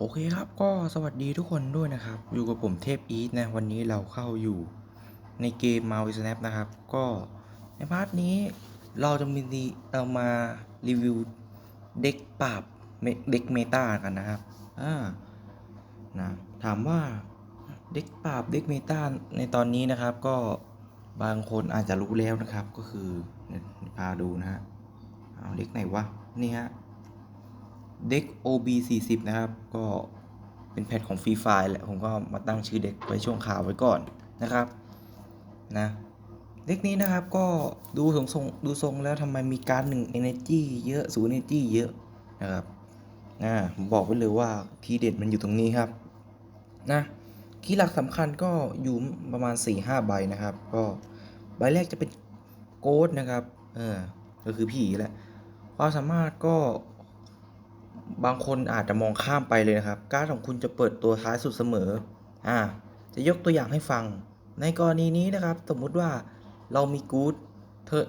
โอเคครับก็สวัสดีทุกคนด้วยนะครับ อยู่กับผมเทพอีทนะ วันนี้เราเข้าอยู่ในเกม m a r v e Snap นะครับ ก็ในพาร์ทนี้เราจะมีดีเรามารีวิวเด็กปราบเด็กเมตากันนะครับอ่านะถามว่าเด็กปราบเด็กเมตาในตอนนี้นะครับ ก็บางคนอาจจะรู้แล้วนะครับก็คือพาดูนะฮะเอาเด็กไหนวะนี่ฮะ เด็ก OB 40 นะครับ ก็เป็นแพทของฟรีไฟแหละ ผมก็มาตั้งชื่อเด็กไว้ช่วงข่าวไว้ก่อนนะครับนะเด็กนี้นะครับก็ดูทรงงดูทรงแล้วทำไมมีการหนึ่ง energy เยอะศูนย์ energy เยอะนะครับนะผมบอกไว้เลยว่าทีเด็ดมันอยู่ตรงนี้ครับนะคีย์หลักสำคัญก็อยู่ประมาณ 4-5 ใบนะครับ ก็ใบแรกจะเป็นโกดนะครับเออก็คือผีแหละความสามารถก็ บางคนอาจจะมองข้ามไปเลยนะครับ การ์ดของคุณจะเปิดตัวท้ายสุดเสมออ่าจะยกตัวอย่างให้ฟัง ในกรณีนี้นะครับ สมมุติว่าเรามีกู๊ดเทิร์น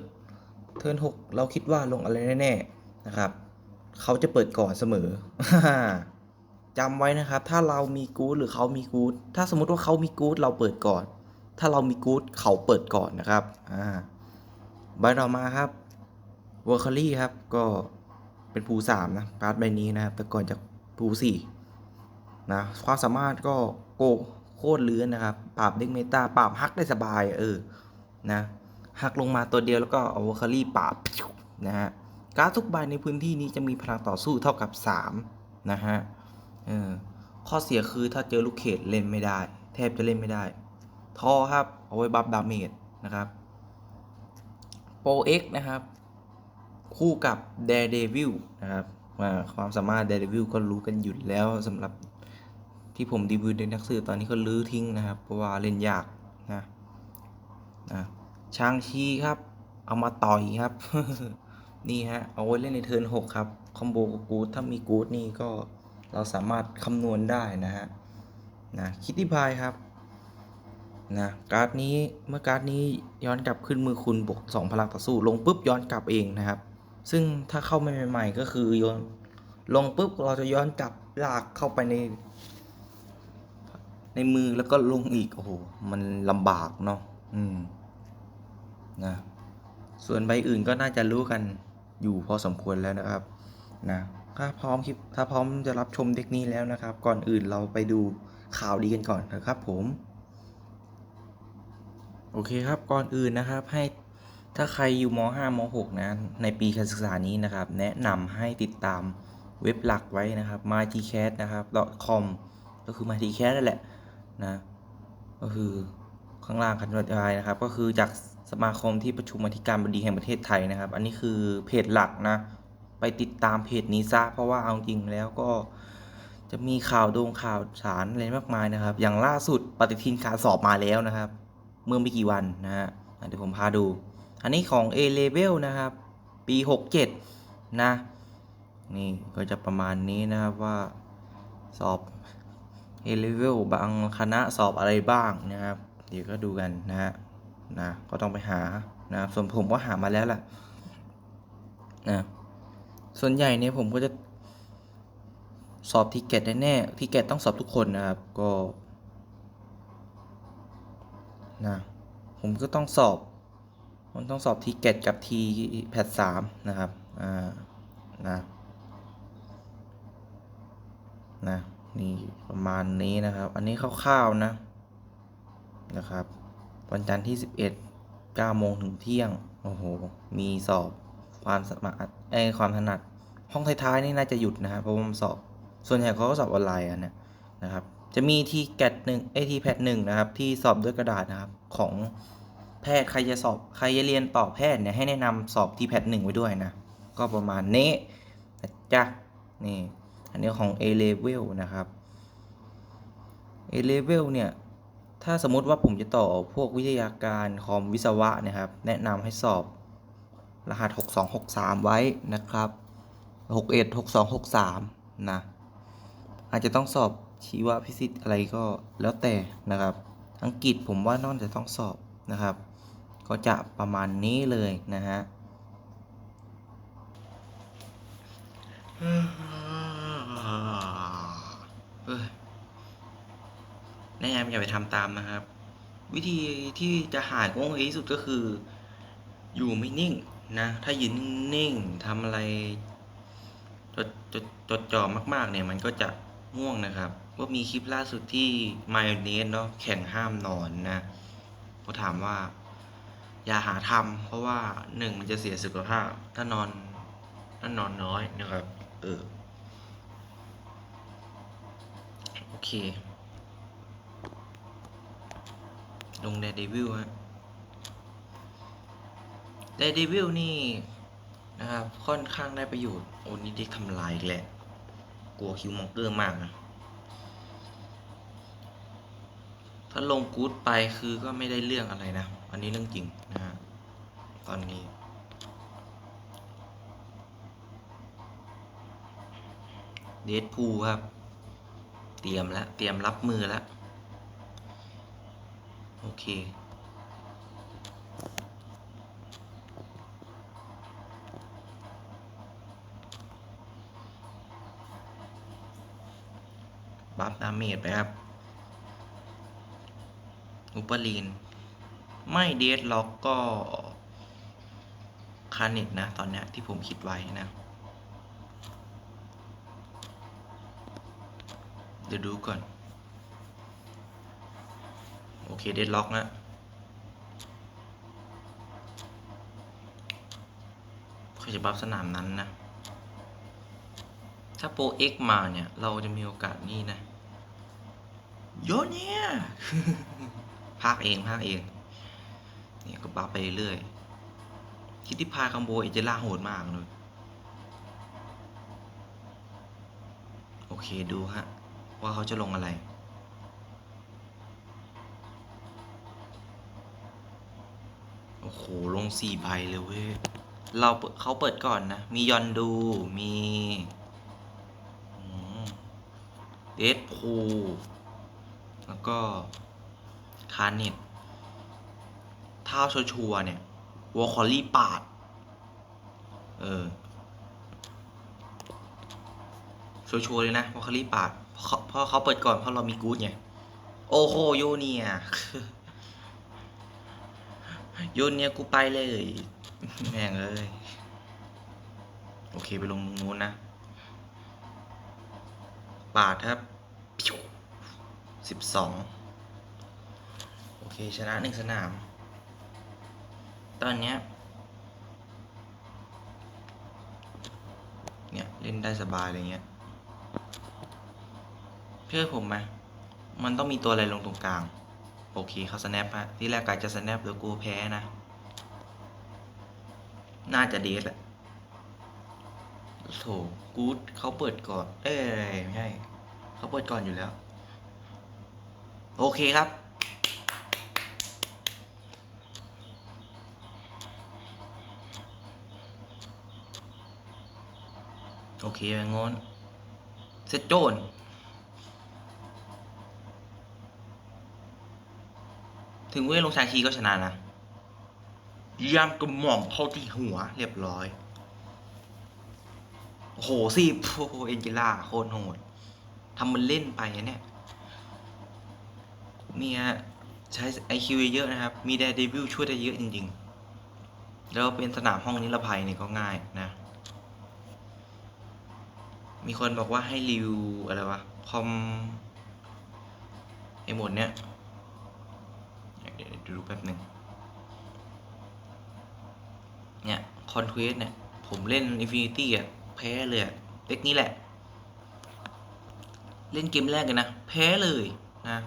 เทิร์นหกเราคิดว่าลงอะไรแน่ๆนะครับ เขาจะเปิดก่อนเสมอจำไว้นะครับ ถ้าเรามีกู๊ดหรือเขามีกู๊ดถ้าสมมติว่าเขามีกู๊ดเราเปิดก่อน ถ้าเรามีกู๊ดเขาเปิดก่อนนะครับอ่าใบต่อมาครับวอร์คลี่ครับก็ เป็นภูสามนะการ์ดใบนี้นะครับ แต่ก่อนจะภูสี่นะความสามารถก็โกโคตรเลื้อนนะครับ ปราบเด็กเมตาปราบฮักได้สบายเออนะฮักลงมาตัวเดียวแล้วก็เอาวอร์คลี่ปราบนะฮะการ์ดทุกใบในพื้นที่นี้จะมีพลังต่อสู้เท่ากับ 3 นะฮะเออข้อเสียคือถ้าเจอลูกเขตเล่นไม่ได้ แทบจะเล่นไม่ได้ ทอครับ เอาไว้บัฟดาเมจนะครับโปรเอ็กนะครับ คู่กับ Daredevil นะครับความสามารถ Daredevil ก็รู้กันอยู่แล้วสำหรับที่ผมดีวิวในนักสืบตอนนี้ก็ลื้อทิ้งนะครับ เพราะว่าเล่นยากนะนะชางชีครับ เอามาต่อยครับ นี่ฮะ เอาไว้เล่นในเทิร์น6ครับ คอมโบกับกูดถ้ามีกูดนี่ก็เราสามารถคำนวณได้นะฮะนะคิดที่พายครับนะการ์ดนี้เมื่อการ์ดนี้ย้อนกลับขึ้นมือคุณบวก2พลังต่อสู้ ลงปุ๊บย้อนกลับเองนะครับ ซึ่งถ้าเข้าใหม่ๆก็คือโยนลงปุ๊บเราจะย้อนกลับลากเข้าไปใน ในมือแล้วก็ลงอีกโอ้โหมันลำบากเนาะอืมนะส่วนใบอื่นก็น่าจะรู้กันอยู่พอสมควรแล้วนะครับนะถ้าพร้อมคลิปถ้าพร้อมจะรับชมเด็กนี้แล้วนะครับ ก่อนอื่นเราไปดูข่าวดีกันก่อนนะครับผม โอเคครับก่อนอื่นนะครับให้ ถ้าใครอยู่ม .5 ม .6 นะ ในปีการศึกษานี้นะครับ แนะนำให้ติดตามเว็บหลักไว้นะครับ mytcat นะครับ .com ก็คือ mytcat นั่นแหละนะ ก็คือข้างล่างคันบรรยายนะครับ ก็คือจากสมาคมที่ประชุมอธิการบดีแห่งประเทศไทยนะครับ อันนี้คือเพจหลักนะ ไปติดตามเพจนี้ซะเพราะว่าเอาจริงแล้วก็จะมีข่าวโดงข่าวสารอะไรมากมายนะครับ อย่างล่าสุดปฏิทินการสอบมาแล้วนะครับ เมื่อไม่กี่วันนะฮะเดี๋ยวผมพาดู อันนี้ของ A level นะครับ ปี 67 นะ นี่ก็จะประมาณนี้นะครับว่าสอบ A level บางคณะสอบอะไรบ้างนะครับ เดี๋ยวก็ดูกันนะฮะนะก็ต้องไปหานะส่วนผมก็หามาแล้วล่ะนะส่วนใหญ่เนี่ยผมก็จะสอบทีเกตแน่ๆทีเกตต้องสอบทุกคนนะครับ ก็นะผมก็ต้องสอบ มันต้องสอบทีเกตกับทีแพทสามนะครับ อ่า นะ นะ นี่ประมาณนี้นะครับ อันนี้คร่าวๆนะ นะครับ วันจันทร์ที่11 9โมงถึงเที่ยง โอ้โห มีสอบความสามารไอยความถนัด ห้องท้ายๆนี่น่าจะหยุดนะครับเพราะว่ามันสอบ ส่วนใหญ่เขาก็สอบออนไลน์กันนะนะครับ จะมีทีแกตหนึ่งไอทีแพทหนึ่งนะครับ ที่สอบด้วยกระดาษนะครับของ แพทย์ใครจะสอบใครจะเรียนต่อแพทย์เนี่ยให้แนะนำสอบทีแพทย์หนึ่งไว้ด้วยนะ ก็ประมาณนี้นะจ๊ะนี่อันนี้ของ A level นะครับ A level เนี่ยถ้าสมมติว่าผมจะต่อพวกวิทยาการคอมวิศวะนะครับ แนะนำให้สอบรหัส 6263 ไว้นะครับ 61 6263 นะ อาจจะต้องสอบชีวพิสิทธ์อะไรก็แล้วแต่นะครับ อังกฤษผมว่านอกจะต้องสอบนะครับ ก็จะประมาณนี้เลยนะฮะแนะนำอย่าไปทำตามนะครับ วิธีที่จะหายโง่ที่สุดก็คือ อยู่ไม่นิ่งนะ ถ้ายืนนิ่งทำอะไรจดจดจดจ่อมาก ๆ เนี่ย มันก็จะง่วงนะครับก็มีคลิปล่าสุดที่มายเนสเนาะแข่งห้ามนอนนะเขาถามว่า อย่าหาทำเพราะว่าหนึ่งมันจะเสียสุขภาพ ถ้านอนถ้านอนน้อยนะครับ เออ โอเค ลง Daredevil ฮะ Daredevil นี่นะครับ ค่อนข้างได้ประโยชน์ โอ้นี่ได้ทำลายอีกแหละ กลัวคิวมองเกอร์มากนะถ้าลงกู๊ดไปคือก็ไม่ได้เรื่องอะไรนะ อันนี้เรื่องจริงนะฮะตอนนี้ เดดพูครับ เตรียมแล้ว เตรียมรับมือแล้ว โอเคบัฟดาเมจไปครับอุปลีน ไม่เดดล็อกก็คาเน็ตนะ ตอนนี้ที่ผมคิดไว้นะ เดี๋ยวดูก่อน โอเคเดดล็อกนะเขาจะบัฟสนามนั้นนะ ถ้าโปรเอ็กมาเนี่ย เราจะมีโอกาสนี่นะ โยนเนี่ย ภาคเอง ภาคเอง ก็บัฟไปเรื่อยคิดที่พายคัมโบเอเจล่าโหดมากเลยโอเคดูฮะ ว่าเขาจะลงอะไร โอ้โห ลงสี่ใบเลยเว้ย เราเปิดเขาเปิดก่อนนะ มียอนดู มีเดดพูแล้วก็คาร์เน็ต ถ้าชัวร์เนี่ยวอลคอลลี่ปาด เออชัวร์เลยนะวอลคอลลี่ปาดเพราะเพราะเขาเปิดก่อนเพราะเรามีกู๊ดไง โอ้โหโยเนียโยนเนี่ยกูไปเลย แม่งเลย โอเคไปลงนู้นนะ ปาดครับสิบสองโอเค ชนะหนึ่งสนาม ตอนเนี้ยเนี่ยเล่นได้สบายอะไรเงี้ยเชื่อผมไหมมันต้องมีตัวอะไรลงตรงกลาง โอเคเขาสแนปฮะ ที่แรกกะจะสแนปแล้วกูแพ้นะ น่าจะเดทแหละโถกูดเขาเปิดก่อน เอ้ยไม่ใช่เขาเปิดก่อนอยู่แล้ว โอเคครับ โอเคงอนเซตโจนถึงเวลลงชาคีก็ชนะนะย่ำกระหม่อมเข้าที่หัวเรียบร้อย โอ้โหสิโอ้โหเอ็นจิล่าโคตรโหดทำมันเล่นไปเนี่ยเนี่ยใช้ไอคิวเยอะนะครับ มีแดเดวิลช่วยได้เยอะจริง ๆ แล้วเป็นสนามห้องนิรภัยเนี่ยก็ง่ายนะ มีคนบอกว่าให้รีวิวอะไรวะ คอมไอหมดเนี่ยเดี๋ยวดูแป๊บหนึ่งเนี่ยคอนเทสเนี่ย ผมเล่น Infinity อะ แพ้เลยอะเด็กนี้แหละ เล่นเกมแรกกันนะ แพ้เลยนะ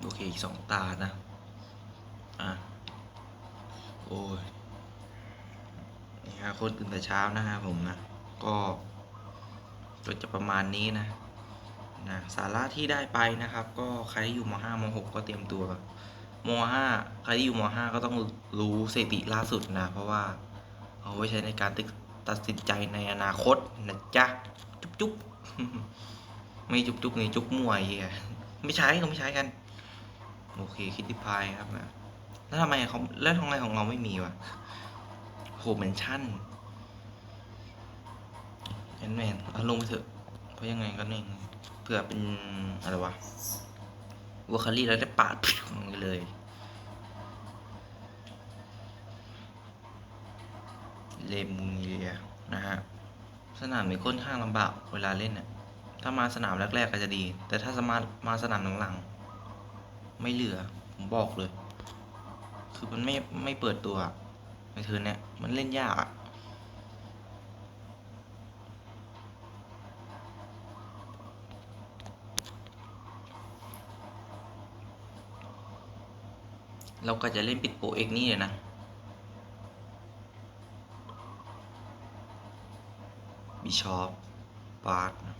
โอเคอีกสองตานะ อะ โอ้ย นี่ฮะคนตื่นแต่เช้านะฮะผมนะ ก็ก็จะประมาณนี้นะนะสาระที่ได้ไปนะครับ ก็ใครที่อยู่ม .5 ม .6 ก็เตรียมตัวม .5 ใครที่อยู่ม .5 ก็ต้องรู้สถิติล่าสุดนะ เพราะว่าเอาไว้ใช้ในการตัดสินใจในอนาคตนะจ๊ะจุ๊บจุ๊บไม่จุ๊บจุ๊บนี่จุ๊บมวไอ้เฮียไม่ใช้ก็ไม่ใช้กัน โอเคคิดที่พายครับนะแล้วทำไมเขาแล้วทำไมของเราไม่มีวะ โหเมนชั่นแอนแมนเอาลงไปเถอะ เพราะยังไงก็นี่เผื่อเป็นอะไรวะวัวคารี่แล้วได้ปาดเลยเลมูเนียนะฮะ สนามนี้ค่อนข้างลำบากเวลาเล่นน่ะถ้ามาสนามแรกๆก็จะดี แต่ถ้าสมามาสนามหลังๆ ไม่เหลือ ผมบอกเลย คือมันไม่ไม่เปิดตัว ในเทิร์นเนี่ยมันเล่นยากอะเราก็จะเล่นปิดโปเอกนี่เลยนะ บิชอปบาร์ดนะ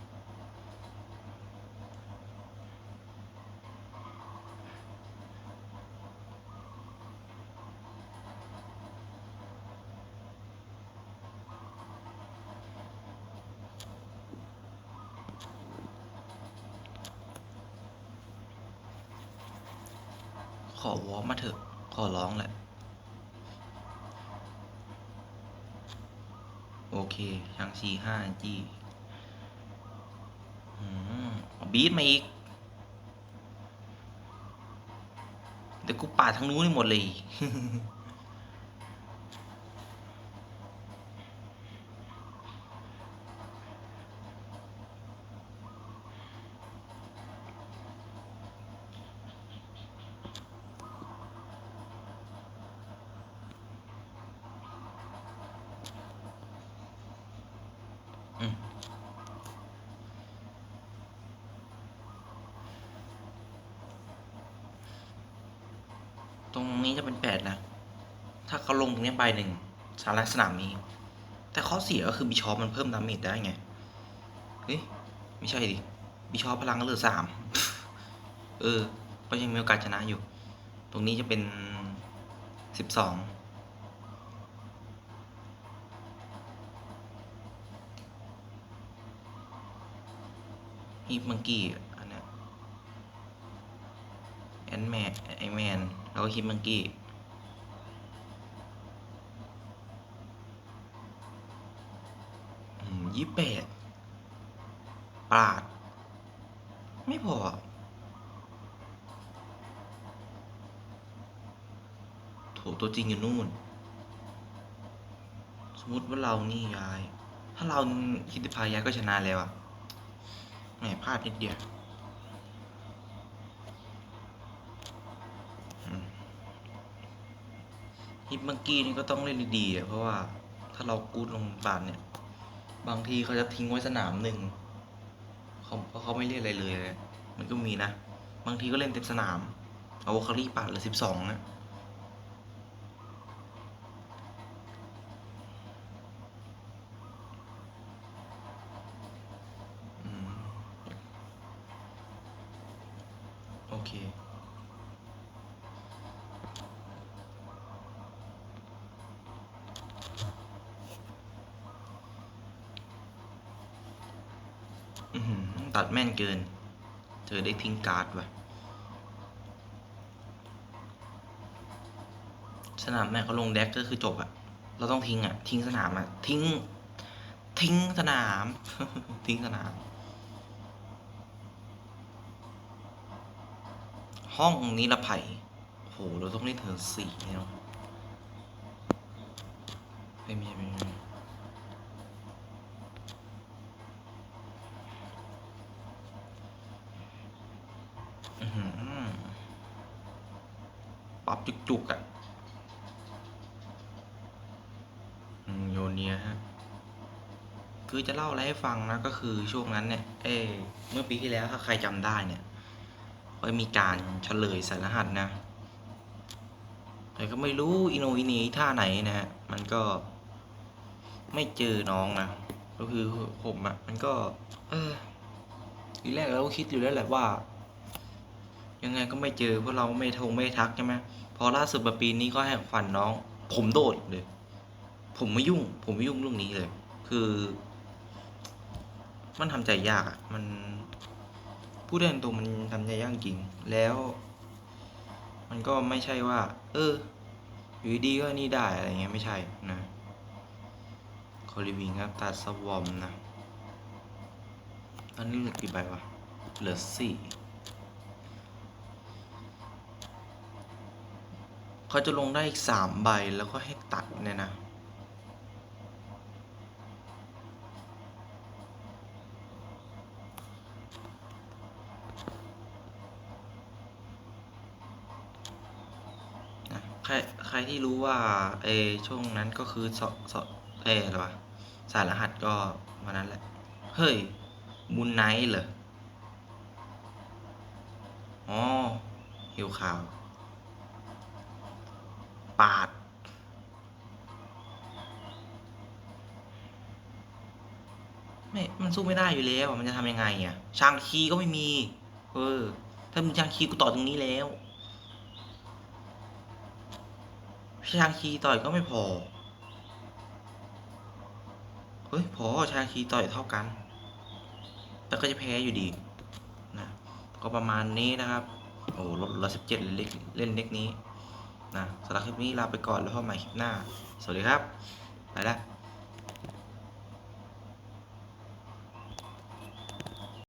ขอวอร์มมาเถอะ ขอร้องแหละ โอเคยังสี่ห้าจี้บีทมาอีก เดี๋ยวกูปาดทั้งนู้นหมดเลย ตรงนี้จะเป็นแปดนะ ถ้าเขาลงตรงนี้ไปหนึ่งสาระสนามนี้ แต่ข้อเสียก็คือบิชอปมันเพิ่มดาเมจได้ไง เฮ้ย ไม่ใช่ดิ บิชอปพลังก็เหลือสาม เออ ก็ยังมีโอกาสชนะอยู่ ตรงนี้จะเป็นสิบสอง ฮีมังกี้อันนี้แอนแมนไอแมนแล้วก็ฮิปมังกี้ยี่แปดปาด ไม่พออะโถตัวจริงอยู่นู่น สมมติว่าเรานี่ยาย ถ้าเราคิดพายายก็ชนะแล้วอะ มพลาดนิดเดียวฮิปมังกี้นี่ก็ต้องเล่นดีๆเพราะว่าถ้าเรากูดลงบานเนี่ย บางทีเขาจะทิ้งไว้สนามหนึ่งเขาเพราะเขาไม่เล่นอะไรเลย มันก็มีนะ บางทีก็เล่นเต็มสนาม เอาวอคารี่ปาดเหลือสิบสองนะอืม โอ เค ตัดแม่นเกิน เธอได้ทิ้งการ์ดว่ะ สนามแม่เขาลงแดกก็คือจบอะเราต้องทิ้งอะทิ้งสนามอะทิ้ง ทิ้งสนาม ทิ้งสนาม ห้องนิรภัยโหเราต้องเล่นเธอสี่เนี่ยเนาะไม่มีไม่มีไม่มีอื้อหือปรับจุกๆอะอืมโยเนียฮะ คือจะเล่าอะไรให้ฟังนะ ก็คือช่วงนั้นเนี่ย เอ้เมื่อปีที่แล้วถ้าใครจำได้เนี่ย ก็มีการเฉลยสารหัสนะ แต่ก็ไม่รู้อินโนอินีท่าไหนนะฮะ มันก็ไม่เจอน้องนะ ก็คือผมอะ่ะ มันก็ เออทีแรกเราก็คิดอยู่แล้วแหละว่า ยังไงก็ไม่เจอเพราะเราไม่ทงไม่ทักใช่ไหมพอล่าสุดมาปีนี้ก็ให้ฟันน้อง ผมโดดเลย ผมไม่ยุ่ง ผมไม่ยุ่งเรื่องนี้เลย คือ มันทำใจยากอะ่ะ มัน พูดได้ตรงมันทำใจยากจริงแล้ว มันก็ไม่ใช่ว่า เอออยู่ดีก็นี่ได้อะไรเงี้ยไม่ใช่นะคอลิวิงครับตัดสวอมนะตอนนี้เหลือกี่ใบวะเหลือสี่เขาจะลงได้อีกสามใบแล้วก็ให้ตัดเนี่ยนะ นะใค รใครที่รู้ว่าเอช่วงนั้นก็คือสสเอออะไรวะสายรหัสก็วันนั้นแหละ เฮ้ยมูนไนท์เหรออ๋อหิวข่าว ปาด ไม่ มันสู้ไม่ได้อยู่แล้ว มันจะทำยังไงอะช่างคีก็ไม่มี เออ ถ้ามีช่างคีกูต่อตรงนี้แล้ว ชาคีต่อยก็ไม่พอ เฮ้ย พอชาคีต่อยเท่ากัน แต่ก็จะแพ้อยู่ดี นะ ก็ประมาณนี้นะครับ โอ้ลดละสิบเจ็ดเล็กเล่นเล็กนี้ นะสำหรับคลิปนี้ลาไปก่อนแล้วพบใหม่คลิปหน้า สวัสดีครับ ไปแล้ว